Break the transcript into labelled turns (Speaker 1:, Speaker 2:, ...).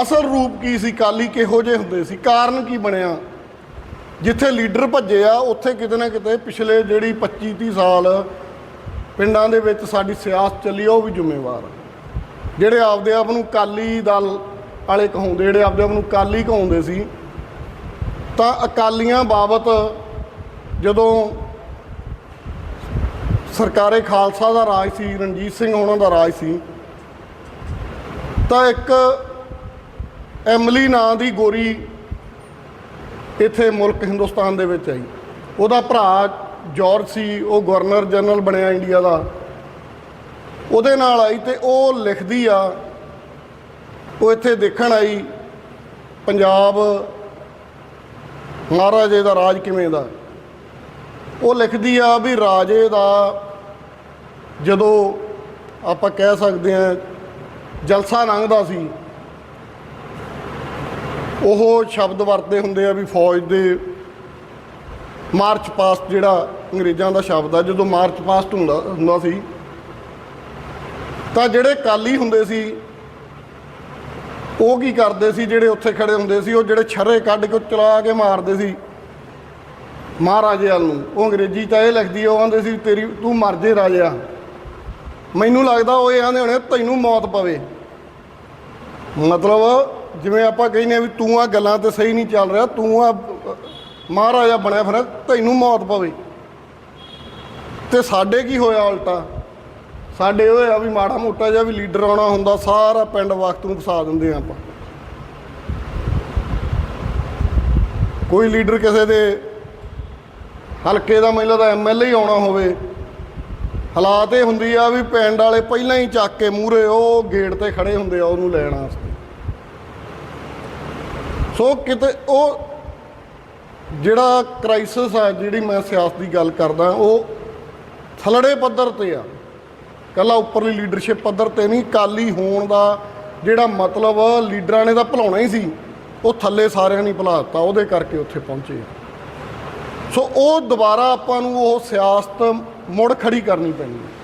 Speaker 1: ਅਸਲ ਰੂਪ ਕੀ ਸੀ? ਕਾਲੀ ਕਿਹੋ ਜਿਹੇ ਹੁੰਦੇ ਸੀ? ਕਾਰਨ ਕੀ ਬਣਿਆ? ਜਿੱਥੇ ਲੀਡਰ ਭੱਜੇ ਆ, ਉੱਥੇ ਕਿਤੇ ਨਾ ਕਿਤੇ ਪਿਛਲੇ ਜਿਹੜੀ 25 30 ਸਾਲ ਪਿੰਡਾਂ ਦੇ ਵਿੱਚ ਸਾਡੀ ਸਿਆਸਤ ਚੱਲੀ, ਉਹ ਵੀ ਜ਼ਿੰਮੇਵਾਰ ਜਿਹੜੇ ਆਪਦੇ ਆਪ ਨੂੰ ਕਾਲੀ ਦਲ ਵਾਲੇ ਕਹਾਉਂਦੇ, ਜਿਹੜੇ ਆਪਦੇ ਆਪ ਨੂੰ ਕਾਲੀ ਕਹਾਉਂਦੇ ਸੀ, ਤਾਂ ਅਕਾਲੀਆਂ ਬਾਬਤ ਜਦੋਂ ਸਰਕਾਰੇ ਖਾਲਸਾ ਦਾ ਰਾਜ ਸੀ, ਰਣਜੀਤ ਸਿੰਘ ਹੋਣਾ ਦਾ ਰਾਜ ਸੀ, ਤਾਂ ਇੱਕ ਐਮਲੀ ਨਾਂ ਦੀ ਗੋਰੀ ਇੱਥੇ ਮੁਲਕ ਹਿੰਦੁਸਤਾਨ ਦੇ ਵਿੱਚ ਆਈ। ਉਹਦਾ ਭਰਾ ਜਾਰਜ ਸੀ, ਉਹ ਗਵਰਨਰ ਜਨਰਲ ਬਣਿਆ ਇੰਡੀਆ ਦਾ। ਉਹਦੇ ਨਾਲ ਆਈ ਤੇ ਉਹ ਲਿਖਦੀ ਆ, ਉਹ ਇੱਥੇ ਦੇਖਣ ਆਈ, ਪੰਜਾਬ ਮਹਾਰਾਜੇ ਦਾ ਰਾਜ ਕਿਵੇਂ ਦਾ। ਉਹ ਲਿਖਦੀ ਆ ਵੀ ਰਾਜੇ ਦਾ ਜਦੋਂ ਆਪਾਂ ਕਹਿ ਸਕਦੇ ਆ, ਜਲਸਾ ਲੰਘਦਾ ਸੀ ਉਹ ਸ਼ਬਦ ਵਰਤਦੇ ਹੁੰਦੇ ਆ ਵੀ ਫੌਜ ਦੇ ਮਾਰਚ ਪਾਸਟ ਜਿਹੜਾ ਅੰਗਰੇਜ਼ਾਂ ਦਾ ਸ਼ਬਦ ਆ, ਜਦੋਂ ਮਾਰਚ ਪਾਸਟ ਹੁੰਦਾ ਹੁੰਦਾ ਸੀ, ਤਾਂ ਜਿਹੜੇ ਕਾਲੀ ਹੁੰਦੇ ਸੀ, ਉਹ ਕੀ ਕਰਦੇ ਸੀ, ਜਿਹੜੇ ਉੱਥੇ ਖੜੇ ਹੁੰਦੇ ਸੀ, ਉਹ ਜਿਹੜੇ ਛਰੇ ਕੱਢ ਕੇ ਚਲਾ ਕੇ ਮਾਰਦੇ ਸੀ, ਮਹਾਰਾਜੇ ਵੱਲ ਨੂੰ। ਉਹ ਅੰਗਰੇਜ਼ੀ ਤਾਂ ਇਹ ਲਿਖਦੀ ਉਹ ਆਂਦੇ ਸੀ, ਤੇਰੀ, ਤੂੰ ਮਰ ਜੇ ਰਾਜਾ। ਮੈਨੂੰ ਲੱਗਦਾ ਉਹ ਇਹ ਆਂਦੇ ਹੋਣੇ ਤੈਨੂੰ ਮੌਤ ਪਵੇ। ਮਤਲਬ ਜਿਵੇਂ ਆਪਾਂ ਕਹਿੰਦੇ ਆ ਵੀ ਤੂੰ ਆ ਗੱਲਾਂ ਤੇ ਸਹੀ ਨਹੀਂ ਚੱਲ ਰਿਹਾ, ਤੂੰ ਆ, ਮਹਾਰਾਜਾ ਬਣਿਆ ਫਿਰ ਤੈਨੂੰ ਮੌਤ ਪਵੇ। ਤੇ ਸਾਡੇ ਕੀ ਹੋਇਆ ਉਲਟਾ? ਸਾਡੇ ਉਹ ਆ ਵੀ ਮਾੜਾ ਮੋਟਾ ਜਿਹਾ ਵੀ ਲੀਡਰ ਆਉਣਾ ਹੁੰਦਾ, ਸਾਰਾ ਪਿੰਡ ਵਕਤ ਨੂੰ ਫਸਾ ਦਿੰਦੇ ਆ ਆਪਾਂ। ਕੋਈ ਲੀਡਰ ਕਿਸੇ ਦੇ ਹਲਕੇ ਦਾ, ਮੈਨੂੰ ਲੱਗਦਾ ਐਮਐਲਏ ਹੀ ਆਉਣਾ ਹੋਵੇ, ਹਾਲਾਤ ਇਹ ਹੁੰਦੀ ਆ ਵੀ ਪਿੰਡ ਵਾਲੇ ਪਹਿਲਾਂ ਹੀ ਚੱਕ ਕੇ ਮੂਹਰੇ ਉਹ ਗੇਟ ਤੇ ਖੜੇ ਹੁੰਦੇ ਆ ਉਹਨੂੰ ਲੈਣ ਵਾਸਤੇ। ਸੋ ਕਿਤੇ ਉਹ ਜਿਹੜਾ ਕ੍ਰਾਈਸਿਸ ਆ, ਜਿਹੜੀ ਮੈਂ ਸਿਆਸਤ ਦੀ ਗੱਲ ਕਰਦਾ, ਉਹ ਥਲੜੇ ਪੱਧਰ ਤੇ ਆ। ਕੱਲਾ ਉੱਪਰਲੀ ਲੀਡਰਸ਼ਿਪ ਪੱਧਰ ਤੇ ਨਹੀਂ ਕਾਲੀ ਹੋਣ ਦਾ ਜਿਹੜਾ ਮਤਲਬ ਲੀਡਰਾਂ ਨੇ ਤਾਂ ਭੁਲਾਉਣਾ ਹੀ ਸੀ, ਉਹ ਥੱਲੇ ਸਾਰਿਆਂ ਨੇ ਭੁਲਾ ਦਿੱਤਾ ਉਹਦੇ ਕਰਕੇ ਉੱਥੇ ਪਹੁੰਚੇ ਸੋ ਉਹ ਦੁਬਾਰਾ ਆਪਾਂ ਨੂੰ ਉਹ ਸਿਆਸਤ ਮੁੜ ਖੜੀ ਕਰਨੀ ਪੈਣੀ ਹੈ